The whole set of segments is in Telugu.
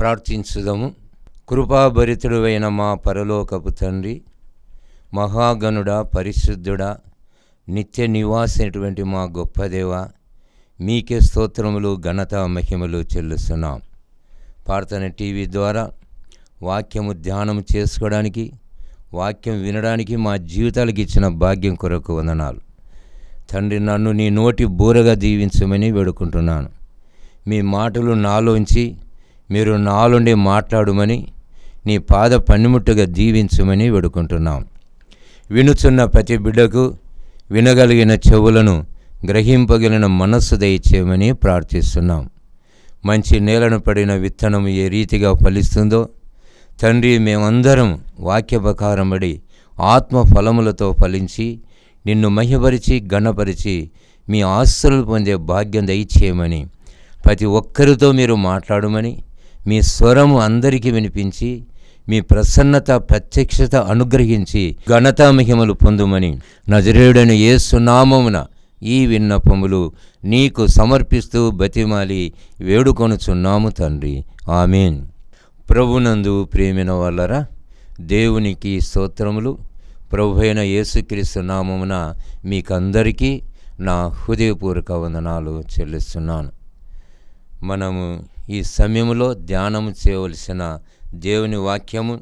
ప్రార్థించుదము. కృపాభరితుడువైన మా పరలోకపు తండ్రి మహాగణుడా పరిశుద్ధుడా నిత్య నివాసినటువంటి మా గొప్ప దేవ మీకే స్తోత్రములు ఘనత మహిమలు చెల్లిస్తున్నాం. ప్రార్థన టీవీ ద్వారా వాక్యము ధ్యానం చేసుకోవడానికి వాక్యం వినడానికి మా జీవితాలకు ఇచ్చిన భాగ్యం కొరకు వందనాలు. తండ్రి నన్ను నీ నోటి బూరగా దీవించమని వేడుకుంటున్నాను. మీ మాటలు నాలోంచి మీరు నాలుండి మాట్లాడుమని నీ పాద పన్నిముట్టుగా దీవించమని వేడుకుంటున్నాం. వినుచున్న ప్రతి బిడ్డకు వినగలిగిన చెవులను గ్రహింపగలిగిన మనస్సు దయచేయమని ప్రార్థిస్తున్నాం. మంచి నేలను పడిన విత్తనం ఏ రీతిగా ఫలిస్తుందో తండ్రి మేమందరం వాక్య ప్రకారమడి ఆత్మ ఫలములతో ఫలించి నిన్ను మహిపరిచి గణపరిచి మీ ఆస్తులు పొందే భాగ్యం దయచేయమని ప్రతి ఒక్కరితో మీరు మాట్లాడమని మీ స్వరము అందరికీ వినిపించి మీ ప్రసన్నత ప్రత్యక్షత అనుగ్రహించి ఘనతా మహిమలు పొందుమని నజరేయుడని ఏ సునామమున ఈ విన్నపములు నీకు సమర్పిస్తూ బతిమాలి వేడుకొనుచున్నాము తండ్రి. ఆమెన్. ప్రభునందు ప్రేమిన వాళ్ళరా దేవునికి స్తోత్రములు. ప్రభు అయిన యేసుక్రీస్తు నామమున మీకందరికీ నా హృదయపూర్వక వందనాలు చెల్లిస్తున్నాను. మనము ఈ సమయంలో ధ్యానం చేయవలసిన దేవుని వాక్యము.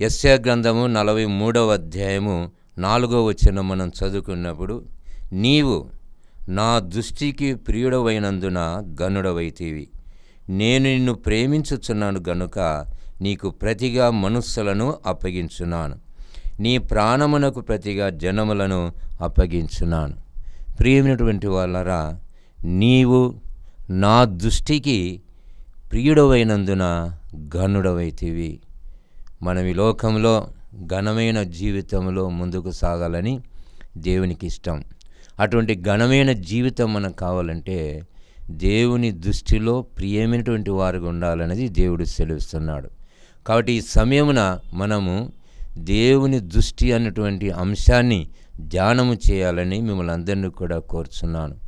యస్య గ్రంథము నలభై మూడవ అధ్యాయము నాలుగో వచ్చిన మనం చదువుకున్నప్పుడు నీవు నా దృష్టికి ప్రియుడవైనందున గనుడవైతీవి నేను నిన్ను ప్రేమించుచున్నాను గనుక నీకు ప్రతిగా మనుస్సులను అప్పగించున్నాను. నీ ప్రాణమునకు ప్రతిగా జనములను అప్పగించున్నాను. ప్రియమైనటువంటి వాళ్ళరా నీవు నా దృష్టికి ప్రియుడవైనందున ఘనుడవైతివి. మనం ఈ లోకంలో ఘనమైన జీవితంలో ముందుకు సాగాలని దేవునికి ఇష్టం. అటువంటి ఘనమైన జీవితం మనకు కావాలంటే దేవుని దృష్టిలో ప్రియమైనటువంటి వారిగా ఉండాలనేది దేవుడు సెలవిస్తున్నాడు. కాబట్టి ఈ సమయమున మనము దేవుని దృష్టి అన్నటువంటి అంశాన్ని ధ్యానము చేయాలని మిమ్మల్ని అందరినీ కూడా కోరుచున్నాను.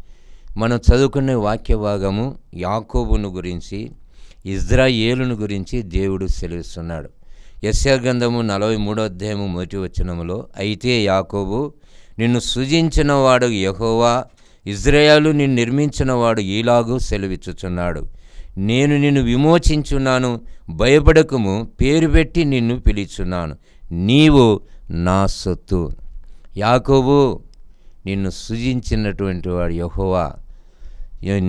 మనం చదువుకునే వాక్య భాగము యాకోబును గురించి ఇజ్రాయేలును గురించి దేవుడు సెలవిస్తున్నాడు. యశ్యా గ్రంథము నలభై మూడో అధ్యాయము మొదటి వచనములో అయితే యాకోబు నిన్ను సృజించిన వాడు యహోవా ఇజ్రాయేలు నిన్ను నిర్మించిన వాడు ఈలాగు సెలవిచ్చుచున్నాడు. నేను నిన్ను విమోచించున్నాను భయపడకము పేరు పెట్టి నిన్ను పిలుచున్నాను. నీవు నా సొత్తు. యాకోబు నిన్ను సృజించినటువంటి వాడు యహోవా.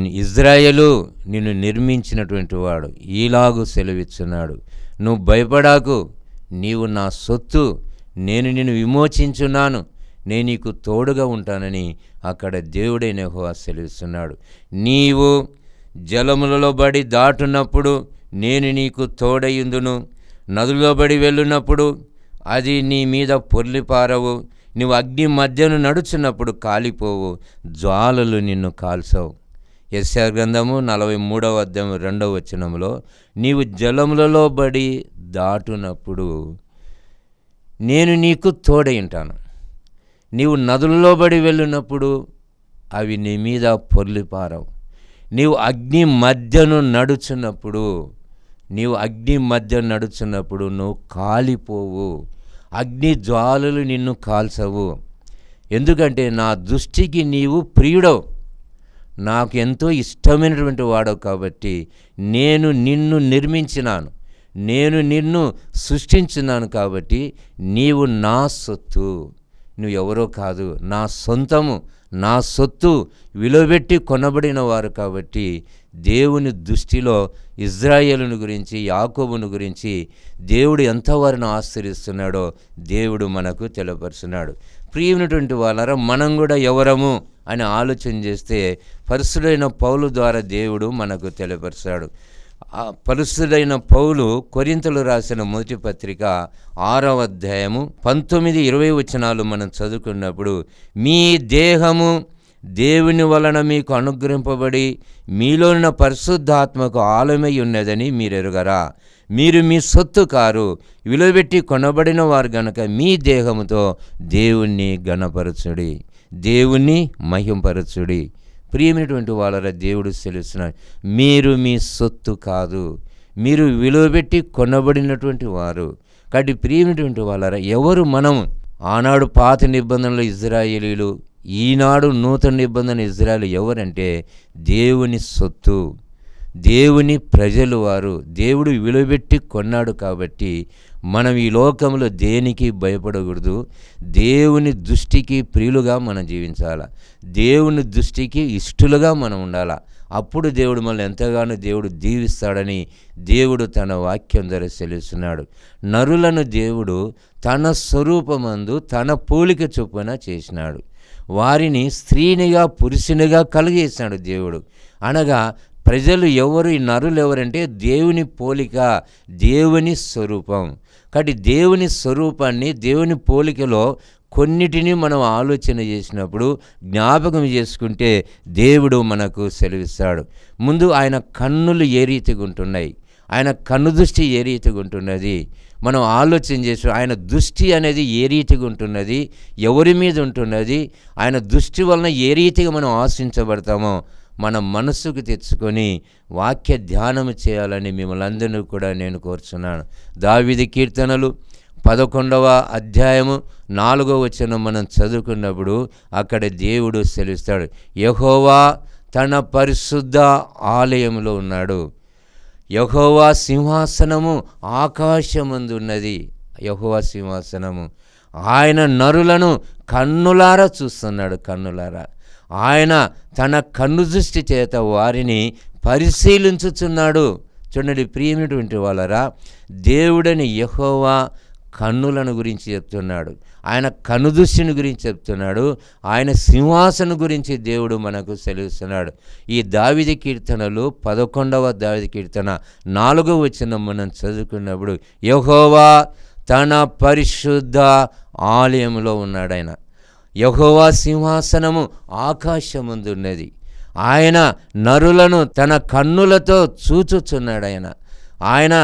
ఇజ్రాయలు నిన్ను నిర్మించినటువంటి వాడు ఈలాగు సెలవిచ్చున్నాడు. నువ్వు భయపడాకు నీవు నా సొత్తు నేను నిన్ను విమోచించున్నాను నేను నీకు తోడుగా ఉంటానని అక్కడ దేవుడైన హోవా సెలవిస్తున్నాడు. నీవు జలములలో బడి దాటున్నప్పుడు నేను నీకు తోడయుందును నదులలో బడి వెళ్ళున్నప్పుడు అది నీ మీద పొర్లిపారవు నువ్వు అగ్ని మధ్యను నడుచున్నప్పుడు కాలిపోవు. జ్వాలలు నిన్ను కాల్చవు. ఎస్ఆర్ గ్రంథము నలభై మూడవ అధ్యాయం రెండవ వచనంలో నీవు జలములలో బడి దాటునప్పుడు నేను నీకు తోడై ఉంటాను. నీవు నదులలో బడి వెళ్ళినప్పుడు అవి నీ మీద పొర్లిపారవు నీవు అగ్ని మధ్యను నడుచున్నప్పుడు నీవు అగ్ని మధ్య నడుచున్నప్పుడు నువ్వు కాలిపోవు. అగ్ని జ్వాలలు నిన్ను కాల్చవు. ఎందుకంటే నా దృష్టికి నీవు ప్రియుడవు. నాకు ఎంతో ఇష్టమైనటువంటి వాడవు కాబట్టి నేను నిన్ను నిర్మించినాను. నేను నిన్ను సృష్టించినాను కాబట్టి నీవు నా సొత్తు. నువ్వు ఎవరో కాదు నా సొంతము నా సొత్తు విలువబెట్టి కొనబడిన వారు కాబట్టి దేవుని దృష్టిలో ఇజ్రాయేలును గురించి యాకోబును గురించి దేవుడు ఎంత వారిని ఆశ్రయిస్తున్నాడో దేవుడు మనకు తెలియపరుచున్నాడు ప్రియమైనటువంటి వాళ్ళరా మనం కూడా ఎవరము అని ఆలోచన చేస్తే పరిశుడైన పౌలు ద్వారా దేవుడు మనకు తెలియపరిచాడు. ఆ పరిశుద్ధైన పౌలు కొరింతలు రాసిన మొదటి పత్రిక ఆరవ అధ్యాయము పంతొమ్మిది ఇరవై వచనాలు మనం చదువుకున్నప్పుడు మీ దేహము దేవుని వలన మీకు అనుగ్రహింపబడి ఉన్న పరిశుద్ధాత్మకు ఆలమై ఉన్నదని మీరు ఎరుగరా మీరు మీ సొత్తు కారు విలువబెట్టి కొనబడిన వారు గనక మీ దేహముతో దేవుణ్ణి గణపరచుడి దేవుణ్ణి మహింపరచుడి. ప్రియమైనటువంటి వాళ్ళ దేవుడు సెలుస్తున్నాడు మీరు మీ సొత్తు కాదు మీరు విలువబెట్టి కొనబడినటువంటి వారు. కాబట్టి ప్రియమైనటువంటి వాళ్ళరా ఎవరు మనం? ఆనాడు పాత నిబంధనలు ఇజ్రాయేలీలు ఈనాడు నూతన నిబంధన ఇజ్రాయలు ఎవరంటే దేవుని సొత్తు. దేవుని ప్రజలు వారు దేవుడు విలువబెట్టి కొన్నాడు కాబట్టి మనం ఈ లోకంలో దేనికి భయపడకూడదు? దేవుని దృష్టికి ప్రియులుగా మనం జీవించాలా? దేవుని దృష్టికి ఇష్టలుగా మనం ఉండాలా? అప్పుడు దేవుడు మనల్ని ఎంతగానో దేవుడు దీవిస్తాడని దేవుడు తన వాక్యం ద్వారా సెలుస్తున్నాడు నరులను దేవుడు తన స్వరూపమందు తన పోలిక చొప్పున చేసినాడు. వారిని స్త్రీనిగా పురుషునిగా కలిగేసినాడు దేవుడు. అనగా ప్రజలు ఎవరు ఈ నరులు ఎవరంటే దేవుని పోలిక దేవుని స్వరూపం. కాబట్టి దేవుని స్వరూపాన్ని దేవుని పోలికలో కొన్నిటిని మనం ఆలోచన చేసినప్పుడు జ్ఞాపకం చేసుకుంటే దేవుడు మనకు సెలవిస్తాడు. ముందు ఆయన కన్నులు ఏ రీతిగా ఉంటున్నాయి? ఆయన కన్ను దృష్టి ఏ రీతిగా ఉంటున్నది? మనం ఆలోచన చేసి ఆయన దృష్టి అనేది ఏ రీతిగా ఉంటున్నది? ఎవరి మీద ఉంటున్నది? ఆయన దృష్టి వలన ఏ రీతిగా మనం ఆశించబడతామో మన మనస్సుకు తెచ్చుకొని వాక్య ధ్యానం చేయాలని మిమ్మల్ని అందరినీ కూడా నేను కోరుచున్నాను. దావిది కీర్తనలు పదకొండవ అధ్యాయము నాలుగవ వచనం మనం చదువుకున్నప్పుడు అక్కడ దేవుడు సెలుస్తాడు. యహోవా తన పరిశుద్ధ ఆలయంలో ఉన్నాడు. యహోవా సింహాసనము ఆకాశమందున్నది. యహోవా సింహాసనము. ఆయన నరులను కన్నులారా చూస్తున్నాడు కన్నులారా. ఆయన తన కన్ను దృష్టి చేత వారిని పరిశీలించుచున్నాడు. చూడండి ప్రియమైనటువంటి వాళ్ళరా దేవుడని యహోవా కన్నులను గురించి చెప్తున్నాడు. ఆయన కనుదృష్టిని గురించి చెప్తున్నాడు. ఆయన సింహాసనం గురించి దేవుడు మనకు సెలవుస్తున్నాడు. ఈ దావిది కీర్తనలు పదకొండవ దావిది కీర్తన నాలుగవ వచ్చిన మనం చదువుకున్నప్పుడు యహోవా తన పరిశుద్ధ ఆలయంలో ఉన్నాడు ఆయన. యహోవా సింహాసనము ఆకాశముందున్నది ఆయన నరులను తన కన్నులతో చూచుచున్నాడు ఆయన ఆయన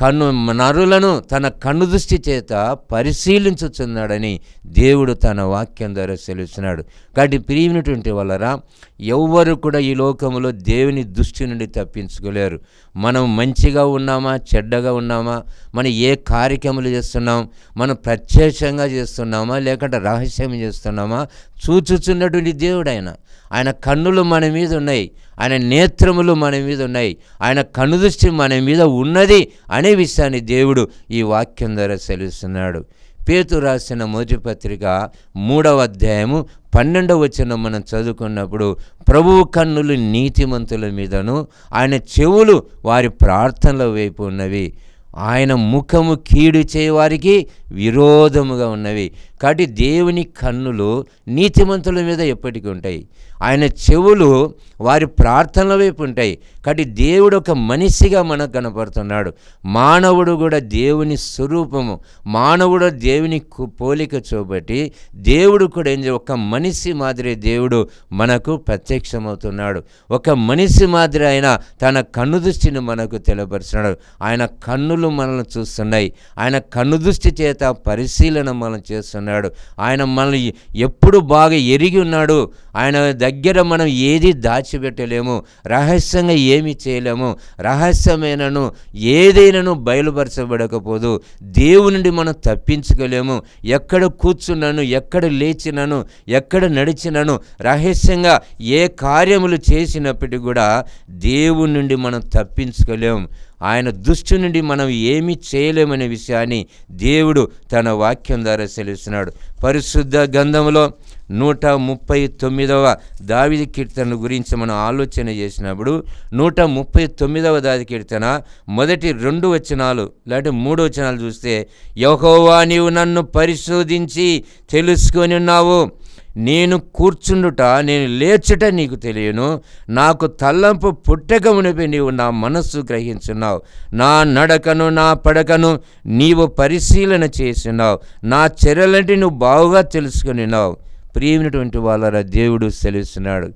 కన్ను నరులను తన కన్ను దృష్టి చేత పరిశీలించుచున్నాడని దేవుడు తన వాక్యం ద్వారా సెలుస్తున్నాడు కాబట్టి ప్రియమైనటువంటి వలరా ఎవ్వరు కూడా ఈ లోకంలో దేవుని దృష్టి నుండి తప్పించుకోలేరు. మనం మంచిగా ఉన్నామా చెడ్డగా ఉన్నామా మనం ఏ కార్యక్రమాలు చేస్తున్నాం మనం ప్రత్యక్షంగా చేస్తున్నామా లేకుంటే రహస్యం చేస్తున్నామా? చూచుచున్నటువంటి దేవుడు ఆయన ఆయన కన్నులు మన మీద ఉన్నాయి. ఆయన నేత్రములు మన మీద ఉన్నాయి. ఆయన కనుదృష్టి మన మీద ఉన్నది అనే విషయాన్ని దేవుడు ఈ వాక్యం ద్వారా సెలుస్తున్నాడు. పేతు రాసిన మొదటి పత్రిక మూడవ అధ్యాయము పన్నెండవ వచనం మనం చదువుకున్నప్పుడు ప్రభువు కన్నులు నీతిమంతుల మీదను ఆయన చెవులు వారి ప్రార్థనల వైపు ఉన్నవి. ఆయన ముఖము కీడు చేయవారికి విరోధముగా ఉన్నవి. కాబట్టి దేవుని కన్నులు నీతిమంతుల మీద ఎప్పటికీ ఉంటాయి. ఆయన చెవులు వారి ప్రార్థనల వైపు ఉంటాయి. కాబట్టి దేవుడు ఒక మనిషిగా మనకు కనపడుతున్నాడు. మానవుడు కూడా దేవుని స్వరూపము మానవుడు దేవుని కు- పోలిక చూపట్టి దేవుడు కూడా ఏం ఒక మనిషి మాదిరి దేవుడు మనకు ప్రత్యక్షమవుతున్నాడు. ఒక మనిషి మాదిరి ఆయన తన కన్ను దృష్టిని మనకు తెలియపరుస్తున్నాడు ఆయన కన్నులు మనల్ని చూస్తున్నాయి. ఆయన కన్ను దృష్టి చేత పరిశీలన మనం చేస్తున్నాడు. ఆయన మనల్ని ఎప్పుడు బాగా ఎరిగి ఉన్నాడు. ఆయన దగ్గర మనం ఏది దాచిపెట్టలేము. రహస్యంగా ఏమి చేయలేము. రహస్యమైనను ఏదైనాను బయలుపరచబడకపోదు. దేవుని నుండి మనం తప్పించుకోలేము. ఎక్కడ కూర్చున్నాను ఎక్కడ లేచినాను ఎక్కడ నడిచినాను రహస్యంగా ఏ కార్యములు చేసినప్పటికీ కూడా దేవుని నుండి మనం తప్పించుకోలేము. ఆయన దృష్టి నుండి మనం ఏమీ చేయలేమనే విషయాన్ని దేవుడు తన వాక్యం ద్వారా సెలవుస్తున్నాడు. పరిశుద్ధ గంధంలో నూట ముప్పై తొమ్మిదవ దావిది కీర్తన గురించి మనం ఆలోచన చేసినప్పుడు నూట ముప్పై తొమ్మిదవ దావి కీర్తన మొదటి రెండు వచనాలు లేకపోతే మూడు వచనాలు చూస్తే యహోవా నీవు నన్ను పరిశోధించి తెలుసుకొని ఉన్నావు. నేను కూర్చుండుట నేను లేచుట నీకు తెలియను. నాకు తల్లంపు పుట్టక మునిపి నీవు నా మనస్సు గ్రహించున్నావు. నా నడకను నా పడకను నీవు పరిశీలన చేసినావు. నా చర్యలంటే నువ్వు బాగుగా తెలుసుకునినావు. ప్రియమైనటువంటి వాళ్ళ దేవుడు తెలుస్తున్నాడు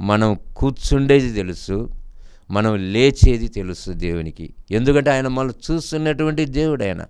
మనం కూర్చుండేది తెలుసు మనం లేచేది తెలుసు దేవునికి. ఎందుకంటే ఆయన మనం చూస్తున్నటువంటి దేవుడు ఆయన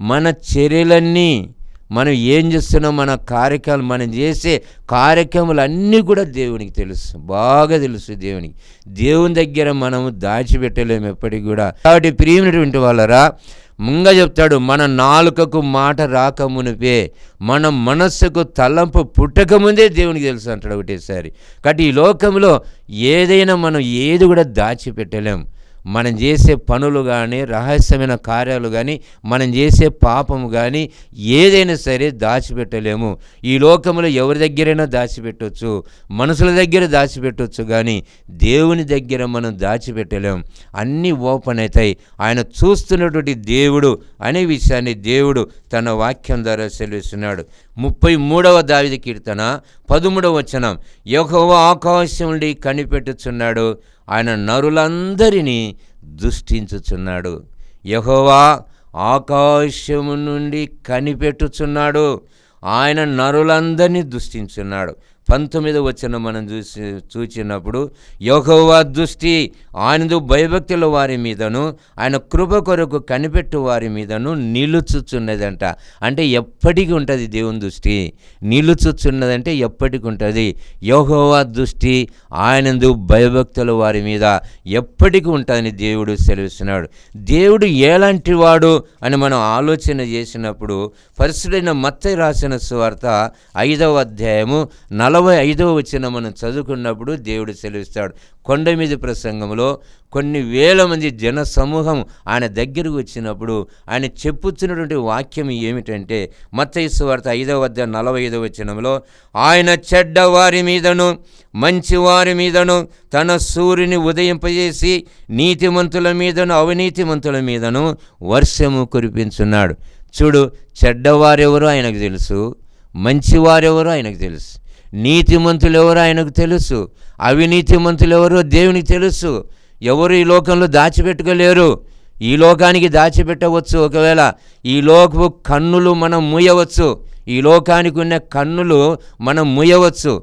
మన చర్యలన్నీ మనం ఏం చేస్తున్నాం? మన కార్యక్రమాలు మనం చేసే కార్యక్రమాలు అన్నీ కూడా దేవునికి తెలుసు. బాగా తెలుసు దేవునికి. దేవుని దగ్గర మనము దాచిపెట్టలేము ఎప్పటికి కూడా. కాబట్టి ప్రియమైనటువంటి వాళ్ళరా ముంగ చెప్తాడు మన నాలుకకు మాట రాకమునిపే మన మనస్సుకు తలంపు పుట్టకముందే దేవునికి తెలుసు అంటాడు ఒకటేసారి. కాబట్టి ఈ లోకంలో ఏదైనా మనం ఏది కూడా దాచిపెట్టలేము మనం చేసే పనులు కానీ రహస్యమైన కార్యాలు కానీ మనం చేసే పాపము కానీ ఏదైనా సరే దాచిపెట్టలేము. ఈ లోకంలో ఎవరి దగ్గరైనా దాచిపెట్టవచ్చు మనుషుల దగ్గర దాచిపెట్టవచ్చు కానీ దేవుని దగ్గర మనం దాచిపెట్టలేము అన్నీ ఓపెన్ అవుతాయి ఆయన చూస్తున్నటువంటి దేవుడు అనే విషయాన్ని దేవుడు తన వాక్యం ద్వారా సెలవిస్తున్నాడు. ముప్పై మూడవ దావిది కీర్తన పదమూడవ వచనం. యెహోవా ఆకాశం నుండి కనిపెట్టుచున్నాడు. ఆయన నరులందరినీ దృష్టించుచున్నాడు. యహోవా ఆకాశము నుండి కనిపెట్టుచున్నాడు. ఆయన నరులందరినీ దృష్టించున్నాడు. పంతొమ్మిది వచ్చిన మనం చూసి చూచినప్పుడు యహోవా దృష్టి ఆయనదు భయభక్తుల వారి మీదను ఆయన కృప కొరకు కనిపెట్టు వారి మీదను నిలుచుచున్నదంట. అంటే ఎప్పటికి ఉంటుంది దేవుని దృష్టి. నిలుచుచున్నదంటే ఎప్పటికి ఉంటుంది. యహోవా దృష్టి ఆయనందు భయభక్తుల వారి మీద ఎప్పటికి ఉంటుందని దేవుడు సెలవిస్తున్నాడు. దేవుడు ఎలాంటి వాడు అని మనం ఆలోచన చేసినప్పుడు పరిశుడైన మత్త రాసిన స్వార్త ఐదవ అధ్యాయము నలభై ఐదవ వచ్చిన మనం చదువుకున్నప్పుడు దేవుడు సెలవిస్తాడు. కొండ మీద ప్రసంగంలో కొన్ని వేల మంది జన సమూహం ఆయన దగ్గరకు వచ్చినప్పుడు ఆయన చెప్పుతున్నటువంటి వాక్యం ఏమిటంటే మత్తయసు వార్త ఐదవ వద్ద నలభై ఐదవ వచనంలో ఆయన చెడ్డ వారి మీదను మంచి వారి మీదను తన సూర్యుని ఉదయింపజేసి నీతిమంతుల మీదను అవినీతిమంతుల మీదను వర్షము కురిపించున్నాడు. చూడు చెడ్డవారెవరో ఆయనకు తెలుసు మంచివారెవరో ఆయనకు తెలుసు. నీతిమంతులు ఎవరో ఆయనకు తెలుసు. అవినీతిమంతులు ఎవరో దేవునికి తెలుసు. ఎవరు ఈ లోకంలో దాచిపెట్టుకోలేరు? ఈ లోకానికి దాచిపెట్టవచ్చు. ఒకవేళ ఈ లోకపు కన్నులు మనం మూయవచ్చు. ఈ లోకానికి ఉన్న కన్నులు మనం మూయవచ్చు.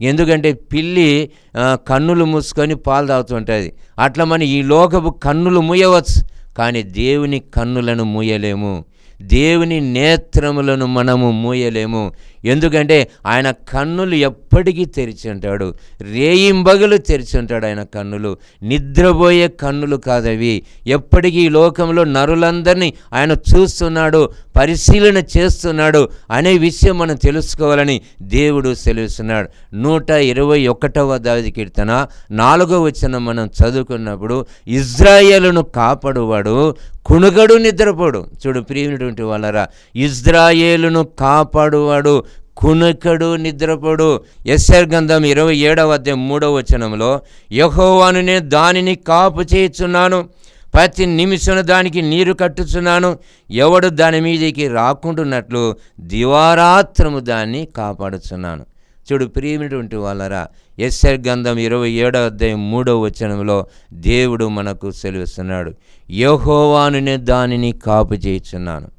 ఎందుకంటే పిల్లి కన్నులు మూసుకొని పాలు తాగుతుంటుంది. అట్లా మనం ఈ లోకపు కన్నులు మూయవచ్చు. కానీ దేవుని కన్నులను మూయలేము. దేవుని నేత్రములను మనము మూయలేము. ఎందుకంటే ఆయన కన్నులు ఎప్పటికీ తెరిచి ఉంటాడు. రేయింబగలు తెరిచి ఉంటాడు ఆయన కన్నులు. నిద్రపోయే కన్నులు కాదవి. ఎప్పటికీ ఈ లోకంలో నరులందరినీ ఆయన చూస్తున్నాడు పరిశీలన చేస్తున్నాడు అనే విషయం మనం తెలుసుకోవాలని దేవుడు సెలవిస్తున్నాడు. నూట ఇరవై ఒకటవ దాది కీర్తన నాలుగో వచ్చిన మనం చదువుకున్నప్పుడు ఇజ్రాయేలును కాపాడువాడు కునుగడు నిద్రపోడు. చూడు ప్రియమైనటువంటి వాళ్ళరా ఇజ్రాయేలును కాపాడువాడు కునకడు నిద్రపోడు. ఎస్ఆర్ గంధం ఇరవై ఏడవ అధ్యాయం మూడవ వచనంలో యహోవానునే దానిని కాపు చేయుచున్నాను. ప్రతి నిమిషం దానికి నీరు కట్టుచున్నాను. ఎవడు దాని మీదకి రాకుంటున్నట్లు దివారాత్రము దాన్ని కాపాడుచున్నాను. చూడు ప్రియమైనటువంటి వాళ్ళరా ఎస్ఆర్ గంధం ఇరవై ఏడవ అధ్యాయం మూడవ వచనంలో దేవుడు మనకు సెలవిస్తున్నాడు. యహోవానునే దానిని కాపు చేయుచున్నాను.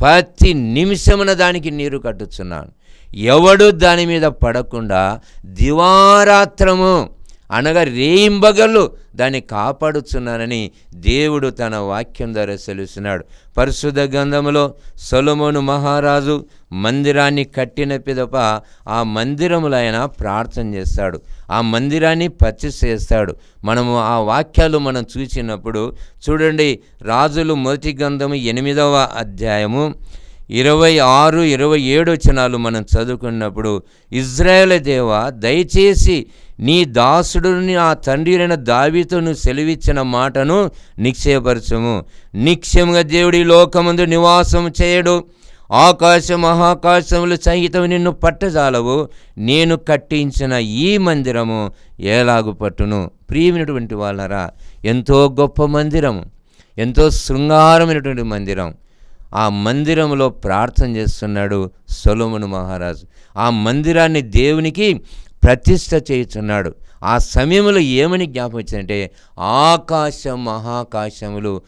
ప్రతి నిమిషమున దానికి నీరు కట్టుచున్నాను. ఎవడు దాని మీద పడకుండా దివారాత్రము అనగా రేయింబగళ్ళు దాన్ని కాపాడుచున్నానని దేవుడు తన వాక్యం ద్వారా సెలుస్తున్నాడు. పరిశుద్ధ గంధములో సొలమోను మహారాజు మందిరాన్ని కట్టిన పిదప ఆ మందిరములో ఆయన ప్రార్థన చేస్తాడు. ఆ మందిరాన్ని పచ్చి చేస్తాడు. మనము ఆ వాక్యాలు మనం చూసినప్పుడు చూడండి రాజులు మొదటి గంధము ఎనిమిదవ అధ్యాయము ఇరవై ఆరు ఇరవై ఏడు వచనాలు మనం చదువుకున్నప్పుడు ఇజ్రాయేల్ దేవ దయచేసి నీ దాసుడుని ఆ తండ్రి దావితోను సెలవిచ్చిన మాటను నిక్షేపరచము నిక్షేమంగా దేవుడి లోకమందు నివాసం చేయడు. ఆకాశ మహాకాశములు సహితం నిన్ను పట్టజాలవు. నేను కట్టించిన ఈ మందిరము ఏలాగు పట్టును. ప్రియమైనటువంటి వాళ్ళరా ఎంతో గొప్ప మందిరము. ఎంతో శృంగారమైనటువంటి మందిరం. ఆ మందిరంలో ప్రార్థన చేస్తున్నాడు సొలొమోను మహారాజు. ఆ మందిరాన్ని దేవునికి ప్రతిష్ట చేయుచున్నాడు. ఆ సమయంలో ఏమని జ్ఞాపకం వచ్చిందంటే ఆకాశ మహాకాశములు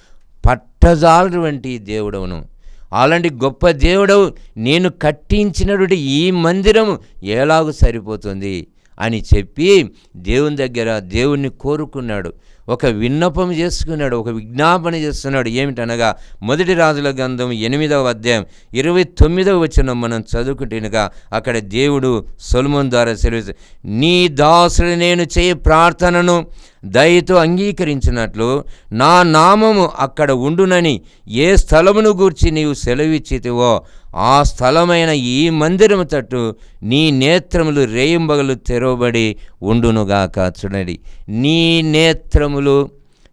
పట్టజాలటువంటి దేవుడవును. అలాంటి గొప్ప దేవుడవు నేను కట్టించినటువంటి ఈ మందిరము ఎలాగూ సరిపోతుంది అని చెప్పి దేవుని దగ్గర దేవుణ్ణి కోరుకున్నాడు. ఒక విన్నపం చేసుకున్నాడు ఒక విజ్ఞాపన చేస్తున్నాడు. ఏమిటనగా మొదటి రాజుల గ్రంథం ఎనిమిదవ అధ్యాయం ఇరవై తొమ్మిదవ వచ్చిన మనం చదువుకుంటేనుగా అక్కడ దేవుడు సొలమన్ ద్వారా సెలవు నీ దాసుడు నేను చేయ ప్రార్థనను దయతో అంగీకరించినట్లు నా నామము అక్కడ ఉండునని ఏ స్థలమును గూర్చి నీవు సెలవిచ్చితివో ఆ స్థలమైన ఈ మందిరము తట్టు నీ నేత్రములు రేయింబగలు తెరవబడి ఉండునుగాక చూడండి. నీ నేత్రములు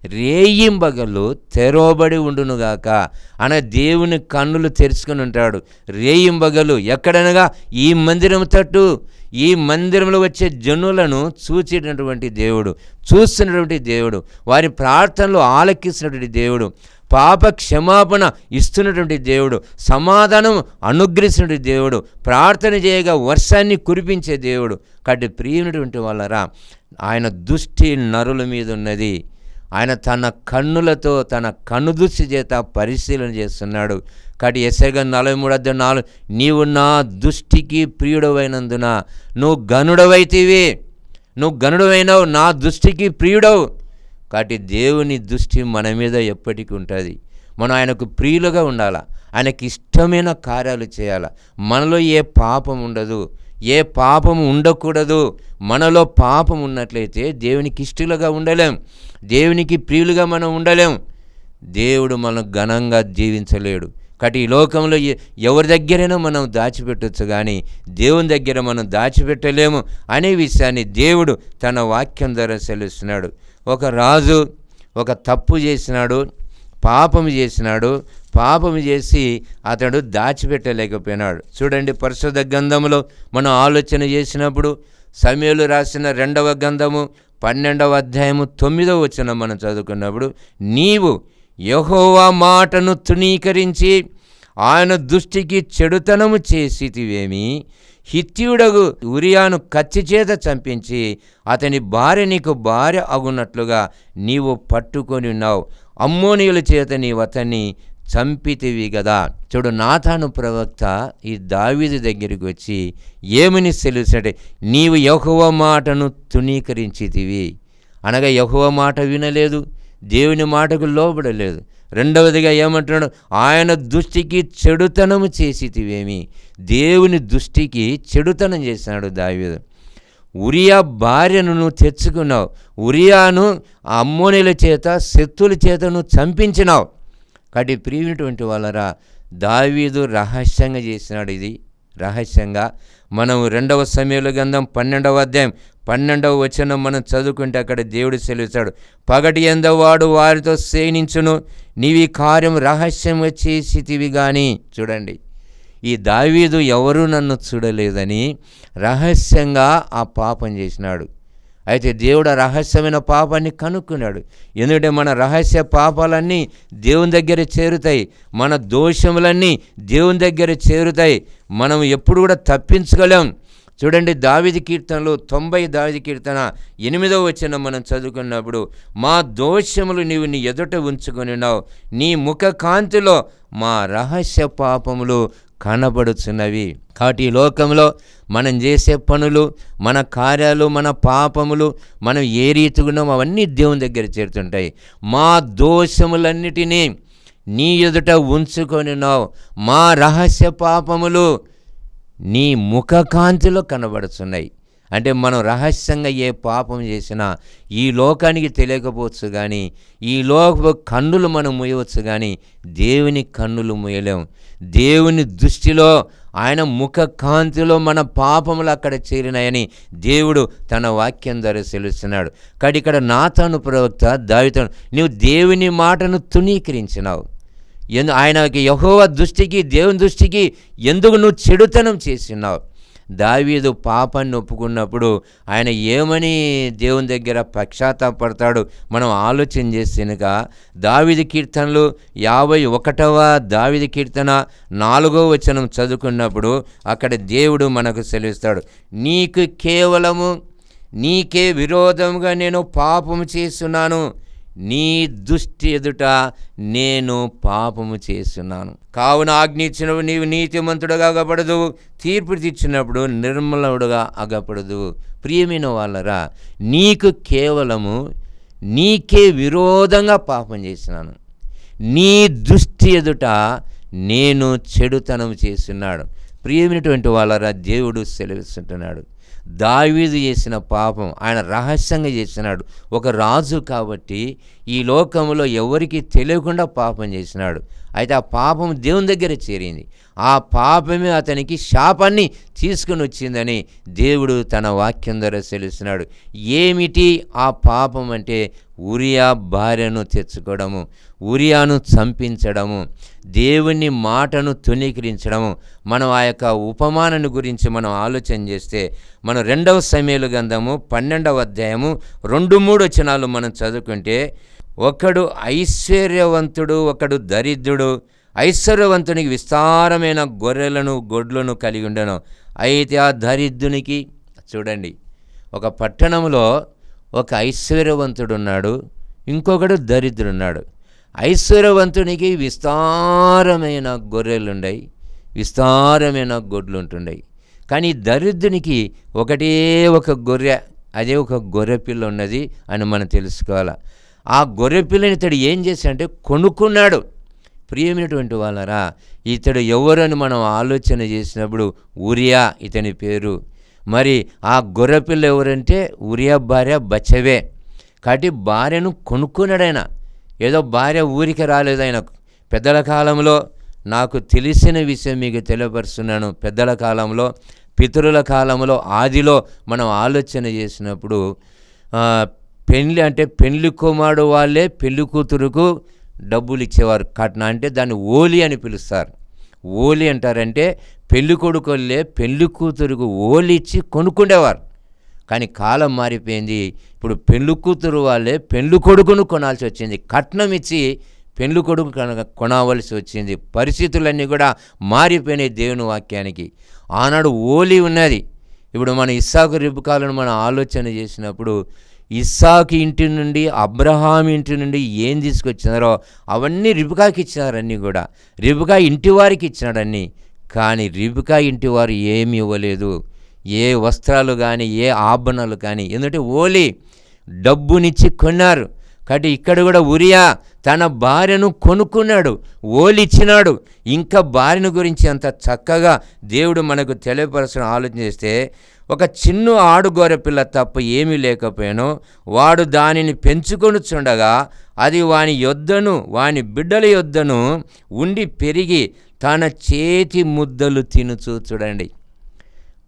రేయింబగలు తెరవబడి ఉండునుగాక అన దేవుని కన్నులు తెరుచుకుని ఉంటాడు. రేయింబగలు ఎక్కడనగా ఈ మందిరం తట్టు ఈ మందిరంలో వచ్చే జనులను చూచేటటువంటి దేవుడు చూస్తున్నటువంటి దేవుడు వారి ప్రార్థనలు ఆలకిస్తున్నటువంటి దేవుడు పాప క్షమాపణ ఇస్తున్నటువంటి దేవుడు సమాధానం అనుగ్రహిస్తున్నటువంటి దేవుడు ప్రార్థన చేయగా వర్షాన్ని కురిపించే దేవుడు. కాబట్టి ప్రియునటువంటి వాళ్ళరా ఆయన దృష్టి నరుల మీద ఉన్నది. ఆయన తన కన్నులతో తన కన్ను దృష్టి చేత పరిశీలన చేస్తున్నాడు. కాబట్టి ఎసరిగా నలభై మూడు అద్దె నాలుగు నీవు నా దృష్టికి ప్రియుడవైనందున నువ్వు గనుడవైతివి నువ్వు గనుడవైనవు నా దృష్టికి ప్రియుడవు. కాబట్టి దేవుని దృష్టి మన మీద ఎప్పటికీ ఉంటుంది. మనం ఆయనకు ప్రియులుగా ఉండాలా? ఆయనకి ఇష్టమైన కార్యాలు చేయాలా? మనలో ఏ పాపం ఉండదు. ఏ పాపం ఉండకూడదు. మనలో పాపం ఉన్నట్లయితే దేవునికి ఇష్టలుగా ఉండలేం. దేవునికి ప్రియులుగా మనం ఉండలేం. దేవుడు మనం ఘనంగా జీవించలేడు కాబట్టి ఈ లోకంలో ఎ- ఎవరి దగ్గరైనా మనం దాచిపెట్టొచ్చు కానీ దేవుని దగ్గర మనం దాచిపెట్టలేము అనే విషయాన్ని దేవుడు తన వాక్యం ద్వారా సెలవుస్తున్నాడు. ఒక రాజు ఒక తప్పు చేసినాడు పాపము చేసినాడు పాపము చేసి అతడు దాచిపెట్టలేకపోయినాడు. చూడండి పరిశుద్ధ గంధములో మనం ఆలోచన చేసినప్పుడు సమయంలో రాసిన రెండవ గంధము పన్నెండవ అధ్యాయము తొమ్మిదవ వచ్చిన మనం చదువుకున్నప్పుడు నీవు యహోవా మాటను తృణీకరించి ఆయన దృష్టికి చెడుతనము చేసితివేమి? హిత్యుడగు ఉరియాను కత్తి చేత చంపించి అతని భార్య నీకు భార్య అగున్నట్లుగా నీవు పట్టుకొని ఉన్నావు. అమ్మోనియుల చేత నీవు అతన్ని చంపితివి కదా చూడు నాథాను ప్రవక్త ఈ దావీదు దగ్గరికి వచ్చి ఏమని తెలుసటే నీవు యహువ మాటను తుణీకరించితివి. అనగా యహువ మాట వినలేదు దేవుని మాటకు లోబడలేదు. రెండవదిగా ఏమంటున్నాడు? ఆయన దృష్టికి చెడుతనము చేసితివేమి? దేవుని దృష్టికి చెడుతనం చేసినాడు దావీదు. ఉరియా భార్యను నువ్వు తెచ్చుకున్నావు. ఉరియాను ఆ అమ్మోనిల చేత శత్రుల చేత నువ్వు చంపించినావు. కాబట్టి ప్రియునటువంటి వాళ్ళరా దావీదు రహస్యంగా చేసినాడు ఇది. రహస్యంగా మనం రెండవ సమయంలో గంధం పన్నెండవ అధ్యాయం పన్నెండవ వచనం మనం చదువుకుంటే అక్కడ దేవుడు సెలవుస్తాడు. పగటి ఎందవాడు వారితో సేనించును నీవి కార్యం రహస్యం చేసితివి కానీ చూడండి ఈ దావీదు ఎవరూ నన్ను చూడలేదని రహస్యంగా ఆ పాపం చేసినాడు. అయితే దేవుడు రహస్యమైన పాపాన్ని కనుక్కున్నాడు. ఎందుకంటే మన రహస్య పాపాలన్నీ దేవుని దగ్గర చేరుతాయి. మన దోషములన్నీ దేవుని దగ్గర చేరుతాయి. మనం ఎప్పుడు కూడా తప్పించుకోలేం చూడండి దావిది కీర్తనలు తొంభై దావిది కీర్తన ఎనిమిదవ వచ్చిన మనం చదువుకున్నప్పుడు మా దోషములు నీవు నీ ఎదుట ఉంచుకొని ఉన్నావు. నీ ముఖ కాంతిలో మా రహస్య పాపములు కనబడుచున్నవి. కాబట్టి ఈ లోకంలో మనం చేసే పనులు మన కార్యాలు మన పాపములు మనం ఏ రీతిగా అవన్నీ దేవుని దగ్గర చేరుతుంటాయి. మా దోషములన్నిటినీ నీ ఎదుట ఉంచుకొని మా రహస్య పాపములు నీ ముఖకాంతిలో కనబడుతున్నాయి అంటే మనం రహస్యంగా ఏ పాపం చేసినా ఈ లోకానికి తెలియకపోవచ్చు కానీ ఈ లోక కన్నులు మనం మూయవచ్చు కానీ దేవుని కన్నులు మూయలేం. దేవుని దృష్టిలో ఆయన ముఖ కాంతిలో మన పాపములు అక్కడ చేరినాయని దేవుడు తన వాక్యం ద్వారా సెలుస్తున్నాడు. కాబట్టి ఇక్కడ నాతాను ప్రవక్త దావితను నీవు దేవుని మాటను తునీకరించినావు ఎందు ఆయనకి యహోవ దృష్టికి దేవుని దృష్టికి ఎందుకు నువ్వు చెడుతనం చేసినావు? దావీదు పాపాన్ని ఒప్పుకున్నప్పుడు ఆయన ఏమని దేవుని దగ్గర పశ్చాత్తాపడతాడు? మనం ఆలోచన చేసినక దావిది కీర్తనలు యాభై ఒకటవ దావిది కీర్తన నాలుగో వచనం చదువుకున్నప్పుడు అక్కడ దేవుడు మనకు సెలవిస్తాడు నీకు కేవలము నీకే విరోధముగా నేను పాపము చేస్తున్నాను. నీ దృష్టి ఎదుట నేను పాపము చేస్తున్నాను. కావున ఆజ్ఞించినవు నీవు నీతిమంతుడుగా అగపడదు తీర్పు తెచ్చినప్పుడు నిర్మలుడుగా అగపడదు. ప్రియమైన వాళ్ళరా నీకు కేవలము నీకే విరోధంగా పాపం చేసినాను నీ దృష్టి ఎదుట నేను చెడుతనం చేస్తున్నాడు. ప్రియమైనటువంటి వాళ్ళరా దేవుడు సెలవిస్తుంటున్నాడు. దావీదు చేసిన పాపం ఆయన రహస్యంగా చేసినాడు. ఒక రాజు కాబట్టి ఈ లోకంలో ఎవరికి తెలియకుండా పాపం చేసినాడు. అయితే ఆ పాపం దేవుని దగ్గర చేరింది. ఆ పాపమే అతనికి శాపాన్ని తీసుకుని వచ్చిందని దేవుడు తన వాక్యం ద్వారా తెలుస్తున్నాడు ఏమిటి ఆ పాపం అంటే? ఉరియా భార్యను తెచ్చుకోవడము ఉరియాను చంపించడము దేవుని మాటను తునీకరించడము మనం ఆ యొక్క ఉపమానాన్ని గురించి మనం ఆలోచన చేస్తే మనం రెండవ సమయలు గంధము పన్నెండవ అధ్యాయము రెండు మూడు వచనాలు మనం చదువుకుంటే ఒకడు ఐశ్వర్యవంతుడు ఒకడు దరిద్రుడు. ఐశ్వర్యవంతునికి విస్తారమైన గొర్రెలను గొడ్లను కలిగి ఉండను. అయితే ఆ దరిద్రునికి చూడండి ఒక పట్టణంలో ఒక ఐశ్వర్యవంతుడు ఉన్నాడు ఇంకొకడు దరిద్రుడున్నాడు ఐశ్వర్యవంతునికి విస్తారమైన గొర్రెలుండయి విస్తారమైన గొడ్లు ఉంటుండయి కానీ దరిద్రునికి ఒకటే ఒక గొర్రె అదే ఒక గొర్రె పిల్ల ఉన్నది అని మనం తెలుసుకోవాలి. ఆ గొర్రెపిల్లని ఇతడు ఏం చేశాడంటే కొనుక్కున్నాడు. ప్రియమైనటువంటి వాళ్ళరా ఇతడు ఎవరని మనం ఆలోచన చేసినప్పుడు ఉరియా ఇతని పేరు. మరి ఆ గొర్రెపిల్ల ఎవరంటే ఉరియా భార్య బచ్చవే. కాబట్టి భార్యను కొనుక్కున్నాడాయన ఏదో భార్య ఊరికి రాలేదు పెద్దల కాలంలో నాకు తెలిసిన విషయం మీకు తెలియపరుస్తున్నాను. పెద్దల కాలంలో పితరుల కాలంలో ఆదిలో మనం ఆలోచన చేసినప్పుడు ఆ, పెళ్ళి అంటే పెళ్ళి కుమారుడు వాళ్ళే పెళ్ళి కూతురుకు డబ్బులు ఇచ్చేవారు కట్న అంటే దాన్ని ఓలి అని పిలుస్తారు. ఓలి అంటారంటే పెళ్ళి కొడుకులే పెళ్ళి కూతురుకు ఓలి ఇచ్చి కొనుక్కునేవారు కానీ కాలం మారిపోయింది. ఇప్పుడు పెళ్ళి కూతురు వాళ్ళే పెళ్ళి కొడుకును కొనాల్సి వచ్చింది. కట్నం ఇచ్చి పెళ్ళి కొడుకు కొన- కొనవలసి వచ్చింది. పరిస్థితులన్నీ కూడా మారిపోయినాయి దేవుని వాక్యానికి. ఆనాడు ఓలి ఉన్నది. ఇప్పుడు మన ఇస్సాకు రిబుకాలను మనం ఆలోచన చేసినప్పుడు ఇస్సాకి ఇంటి నుండి అబ్రహాం ఇంటి నుండి ఏం తీసుకొచ్చినారో అవన్నీ రిబుకాకి ఇచ్చినారు అన్నీ కూడా. రిబుకా ఇంటి వారికి ఇచ్చినాడన్నీ కానీ రిబుకా ఇంటి వారు ఏమి ఇవ్వలేదు. ఏ వస్త్రాలు కానీ ఏ ఆభరణాలు కానీ ఎందుకంటే ఓలి డబ్బునిచ్చి కొన్నారు. కాబట్టి ఇక్కడ కూడా ఉరియా తన భార్యను కొనుక్కున్నాడు ఓలిచ్చినాడు ఇంకా భార్యను గురించి అంత చక్కగా దేవుడు మనకు తెలియపరచడం ఆలోచన చేస్తే ఒక చిన్న ఆడుగోర పిల్ల తప్ప ఏమీ లేకపోయాను. వాడు దానిని పెంచుకొనుచుండగా అది వాని యొద్దను వాని బిడ్డల యొద్దను ఉండి పెరిగి తన చేతి ముద్దలు తినుచూ చూడండి.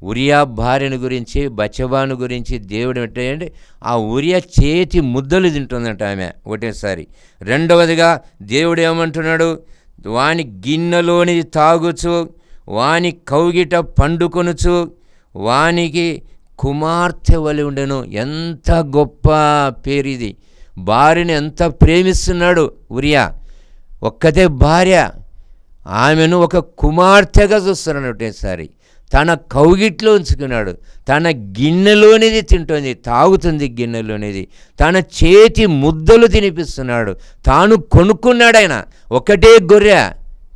ఉరియా భార్యను గురించి బచ్చబాను గురించి దేవుడు ఏంటంటే ఆ ఉరియా చేతి ముద్దలు తింటుందంట ఆమె ఒకటేసారి. రెండవదిగా దేవుడు ఏమంటున్నాడు? వాని గిన్నెలోనిది తాగుచు వాని కౌగిట పండుకొనుచు వానికి కుమార్తె వలి ఉండెను. ఎంత గొప్ప పేరిది. భార్యని ఎంత ప్రేమిస్తున్నాడు ఉరియా. ఒక్కతే భార్య. ఆమెను ఒక కుమార్తెగా చూస్తున్నాడు ఒకటేసారి తన కౌగిట్లో ఉంచుకున్నాడు. తన గిన్నెలోనిది తింటుంది. తాగుతుంది గిన్నెలోనిది. తన చేతి ముద్దలు తినిపిస్తున్నాడు. తాను కొనుక్కున్నాడు ఆయన ఒకటే గొర్రె.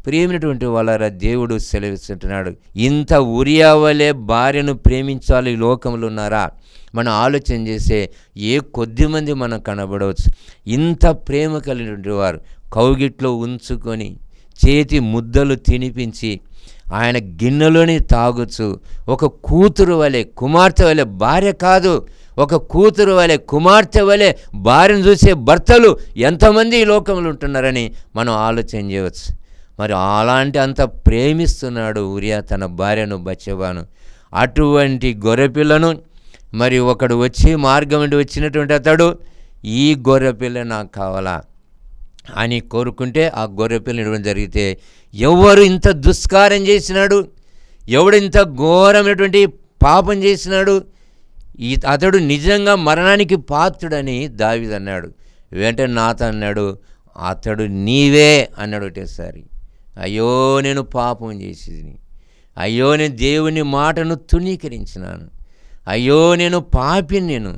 ప్రేమినటువంటి వాళ్ళ దేవుడు సెలవిస్తుంటున్నాడు. ఇంత ఉరియావలే భార్యను ప్రేమించాలి ఈ లోకంలో ఉన్నారా? మనం ఆలోచన చేసే ఏ కొద్ది మంది మనం కనబడవచ్చు. ఇంత ప్రేమ కలిగినటువంటి వారు కౌగిట్లో ఉంచుకొని చేతి ముద్దలు తినిపించి ఆయన గిన్నెలోని తాగొచ్చు. ఒక కూతురు వలె కుమార్తె వలె భార్య కాదు. ఒక కూతురు వలె కుమార్తె వలె భార్యను చూసే భర్తలు ఎంతమంది ఈ లోకంలో ఉంటున్నారని మనం ఆలోచన చేయవచ్చు. మరి అలాంటి అంత ప్రేమిస్తున్నాడు ఉరియా తన భార్యను బచ్చబాను. అటువంటి గొర్రెపిల్లను మరి ఒకడు వచ్చి మార్గం నుండి వచ్చినటువంటి అతడు ఈ గొర్రెపిల్ల నాకు కావాలా? అని కోరుకుంటే ఆ గొర్రెపిల్లని ఇవ్వడం జరిగితే ఎవరు ఇంత దుష్కారం చేసినాడు? ఎవడు ఇంత ఘోరమైనటువంటి పాపం చేసినాడు? ఈ అతడు నిజంగా మరణానికి పాత్రుడని దావిదన్నాడు. వెంటనే నాత అన్నాడు అతడు నీవే అన్నాడు ఒకటేసారి అయ్యో నేను పాపం చేసేది. అయ్యో నేను దేవుని మాటను తునీకరించినాను అయ్యో నేను పాపిని నేను.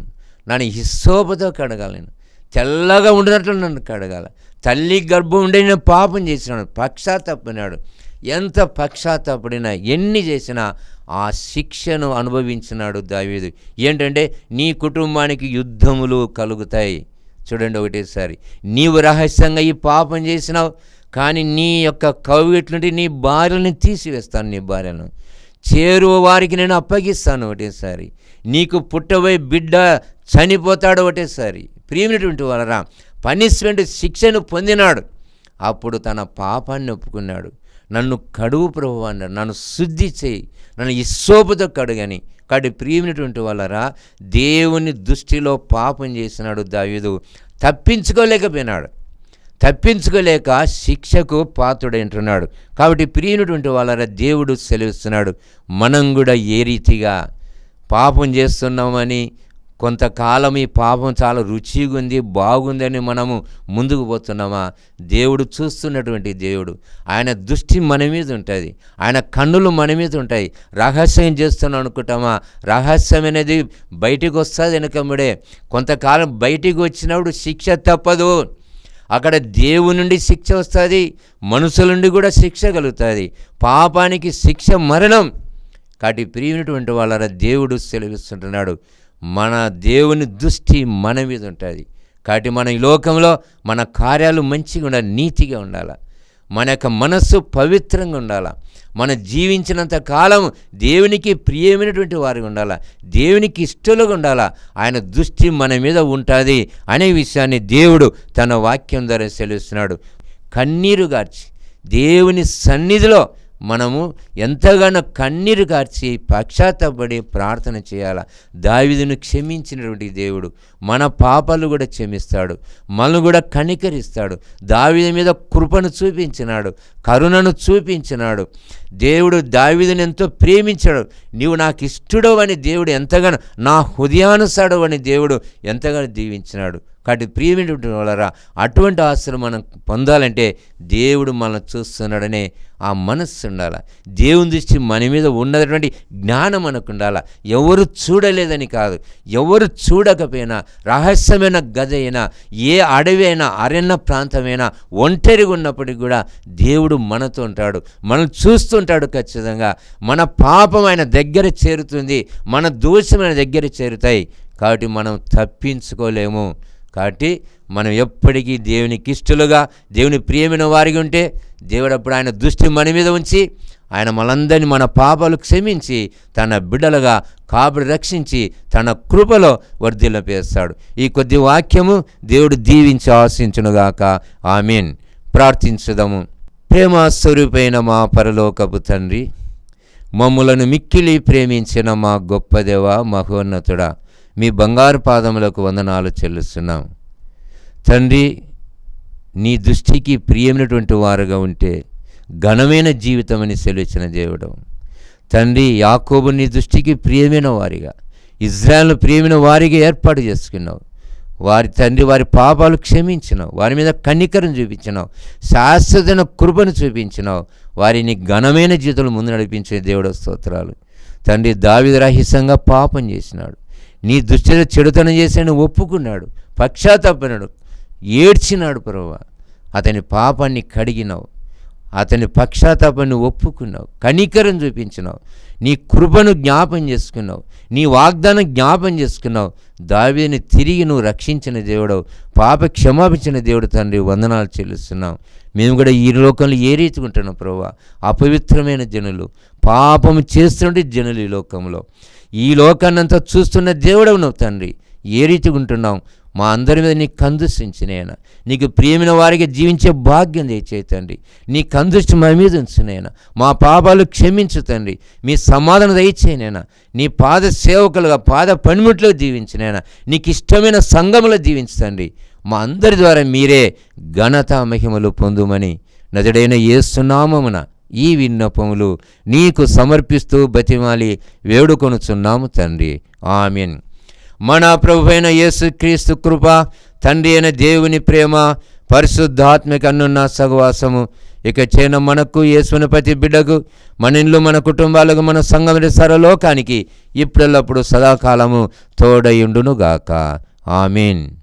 నన్ను హిస్సోపతో నేను. తెల్లగా ఉండినట్లు నన్ను కడగాల. తల్లి గర్భం ఉండే నేను పాపం చేసినాడు పక్షాతప్పనాడు ఎంత పక్షాతపడినా ఎన్ని చేసినా ఆ శిక్షను అనుభవించినాడు దావీదు. ఏంటంటే నీ కుటుంబానికి యుద్ధములు కలుగుతాయి. చూడండి ఒకటేసారి. నీవు రహస్యంగా ఈ పాపం చేసినావు. కానీ నీ యొక్క కవిట్లుంటే నీ భార్యని తీసివేస్తాను నీ భార్యను. చేరువ వారికి నేను అప్పగిస్తాను ఒకటేసారి. నీకు పుట్టబోయే బిడ్డ చనిపోతాడు ఒకటేసారి. ప్రియమైనటువంటి వాళ్ళరా పనిష్మెంట్ శిక్షను పొందినాడు. అప్పుడు తన పాపాన్ని ఒప్పుకున్నాడు. నన్ను కడుగు ప్రభు అన్నాడు. నన్ను శుద్ధి చేయి. నన్ను ఇస్సోపుతో కడుగని కాబట్టి ప్రియమైనటువంటి వాళ్ళరా దేవుని దృష్టిలో పాపం చేసినాడు దావిదు. తప్పించుకోలేకపోయినాడు. తప్పించుకోలేక శిక్షకు పాత్రుడంటున్నాడు కాబట్టి ప్రియునటువంటి వాళ్ళ దేవుడు సెలవిస్తున్నాడు. మనం కూడా ఏ రీతిగా పాపం చేస్తున్నామని కొంతకాలం ఈ పాపం చాలా రుచిగా ఉంది బాగుందని మనము ముందుకు పోతున్నామా? దేవుడు చూస్తున్నటువంటి దేవుడు. ఆయన దృష్టి మన మీద ఉంటుంది. ఆయన కన్నులు మన మీద ఉంటాయి. రహస్యం చేస్తున్నాం అనుకుంటామా? రహస్యం అనేది బయటికి వస్తుంది వెనకముడే కొంతకాలం బయటికి వచ్చినప్పుడు శిక్ష తప్పదు. అక్కడ దేవుని నుండి శిక్ష వస్తుంది మనుషుల నుండి కూడా శిక్ష కలుగుతుంది. పాపానికి శిక్ష మరణం. కాబట్టి ప్రియమైనటువంటి వాళ్ళ దేవుడు సెలవిస్తుంటున్నాడు. మన దేవుని దృష్టి మన మీద ఉంటుంది. కాబట్టి మన ఈ లోకంలో మన కార్యాలు మంచిగా ఉండాలి నీతిగా ఉండాలి. మన యొక్క మనస్సు పవిత్రంగా ఉండాలి? మనం జీవించినంత కాలం దేవునికి ప్రియమైనటువంటి వారికి ఉండాలా? దేవునికి ఇష్టలుగా ఉండాలా? ఆయన దృష్టి మన మీద ఉంటుంది అనే విషయాన్ని దేవుడు తన వాక్యం ద్వారా సెలవుస్తున్నాడు. కన్నీరు గార్చి దేవుని సన్నిధిలో మనము ఎంతగానో కన్నీరు కార్చి పశ్చాత్తపడి ప్రార్థన చేయాలా? దావిదును క్షమించినటువంటి దేవుడు మన పాపాలు కూడా క్షమిస్తాడు మనల్ని కూడా కనికరిస్తాడు దావిది మీద కృపను చూపించినాడు కరుణను చూపించినాడు. దేవుడు దావిదుని ఎంతో ప్రేమించాడు. నీవు నాకు ఇష్టడవు అని దేవుడు ఎంతగానో నా హృదయానుసాడు అని దేవుడు ఎంతగానో దీవించినాడు. కాబట్టి ప్రియమైనటువంటి వాళ్ళరా అటువంటి ఆశలు మనం పొందాలంటే దేవుడు మనం చూస్తున్నాడనే ఆ మనస్సు ఉండాల? దేవుని దృష్టి మన మీద ఉన్నటువంటి జ్ఞానం మనకు ఉండాల? ఎవరు చూడలేదని కాదు ఎవరు చూడకపోయినా రహస్యమైన గది అయినా ఏ అడవి అయినా అరణ్య ప్రాంతమైనా ఒంటరిగా ఉన్నప్పటికీ కూడా దేవుడు మనతో ఉంటాడు. మనం చూస్తుంటాడు ఖచ్చితంగా. మన పాపం ఆయన దగ్గర చేరుతుంది మన దోషమైన దగ్గర చేరుతాయి. కాబట్టి మనం తప్పించుకోలేము. కాబట్టి మనం ఎప్పటికీ దేవునికి ఇష్టలుగా దేవుని ప్రియమైన వారికి ఉంటే దేవుడు అప్పుడు ఆయన దృష్టి మన మీద ఉంచి ఆయన మనందరినీ మన పాపాలు క్షమించి తన బిడ్డలుగా కాపుడు రక్షించి తన కృపలో వర్ధిల్లపేస్తాడు ఈ కొద్ది వాక్యము దేవుడు దీవించి ఆశించునుగాక. ఆమెన్. ప్రార్థించుదాము. ప్రేమస్వరూపైన మా పరలోకపు తండ్రి మమ్ములను మిక్కిలి ప్రేమించిన మా గొప్పదేవ మహోన్నతుడా మీ బంగారు పాదములకు వందనాలు చెల్లిస్తున్నాం. తండ్రి నీ దృష్టికి ప్రియమైనటువంటి వారుగా ఉంటే ఘనమైన జీవితం అని సెలవిచ్చిన దేవుడు. తండ్రి యాకోబు నీ దృష్టికి ప్రియమైన వారిగా ఇజ్రాయల్ను ప్రియమైన వారిగా ఏర్పాటు చేసుకున్నావు. వారి తండ్రి వారి పాపాలు క్షమించినావు. వారి మీద కన్నికరం చూపించినావు. శాశ్వతమైన కృపను చూపించినావు. వారిని ఘనమైన జీవితంలో ముందు నడిపించే దేవుడు స్తోత్రాలు. తండ్రి దావిద రహితంగా పాపం చేసినాడు. నీ దృష్టిలో చెడుతనం చేశాను ఒప్పుకున్నాడు పక్షాతప్పనాడు ఏడ్చినాడు ప్రభు. అతని పాపాన్ని కడిగినావు అతని పక్షాతాపాన్ని ఒప్పుకున్నావు కనికరం చూపించినావు నీ కృపను జ్ఞాపం చేసుకున్నావు నీ వాగ్దానం జ్ఞాపం చేసుకున్నావు. దావిని తిరిగి నువ్వు రక్షించిన దేవుడు పాప క్షమాపించిన దేవుడు తండ్రి వందనాలు చెల్లిస్తున్నాం. మేము కూడా ఈ లోకంలో ఏ రీతిగా ఉంటున్నాం ప్రభు? అపవిత్రమైన జనులు పాపము చేస్తుంటే జనులు ఈ లోకంలో. ఈ లోకాన్నంతా చూస్తున్న దేవుడవు నువ్వు తండ్రి? ఏ రీతిగా ఉంటున్నాం మా అందరి మీద నీ కందుష్టించి నీకు ప్రియమైన వారికి జీవించే భాగ్యం దయచేయి తండ్రి. నీ కందుష్టి మా మీద ఉంచు మా పాపాలు క్షమించు తండ్రి. మీ సమాధానం దయచేయనైనా నీ పాద సేవకులుగా పాద పనిముట్లో జీవించినైనా నీకు ఇష్టమైన సంఘములో జీవించండి మా అందరి ద్వారా మీరే ఘనత మహిమలు పొందుమని నదుడైన ఏసునామమున ఈ విన్నపములు నీకు సమర్పిస్తూ బతిమాలి వేడుకొనుచున్నాము తండ్రి. ఆమెన్. మన ప్రభువైన యేసుక్రీస్తు కృప తండ్రి అయిన దేవుని ప్రేమ పరిశుద్ధాత్మికన్నున్న సగవాసము సహవాసము. ఇక చేన మనకు యేసుని ప్రతి బిడ్డకు మన ఇండ్లు మన కుటుంబాలకు మన సంఘం సరలోకానికి ఇప్పుడెల్లప్పుడు సదాకాలము తోడయుండునుగాక ఆమెన్.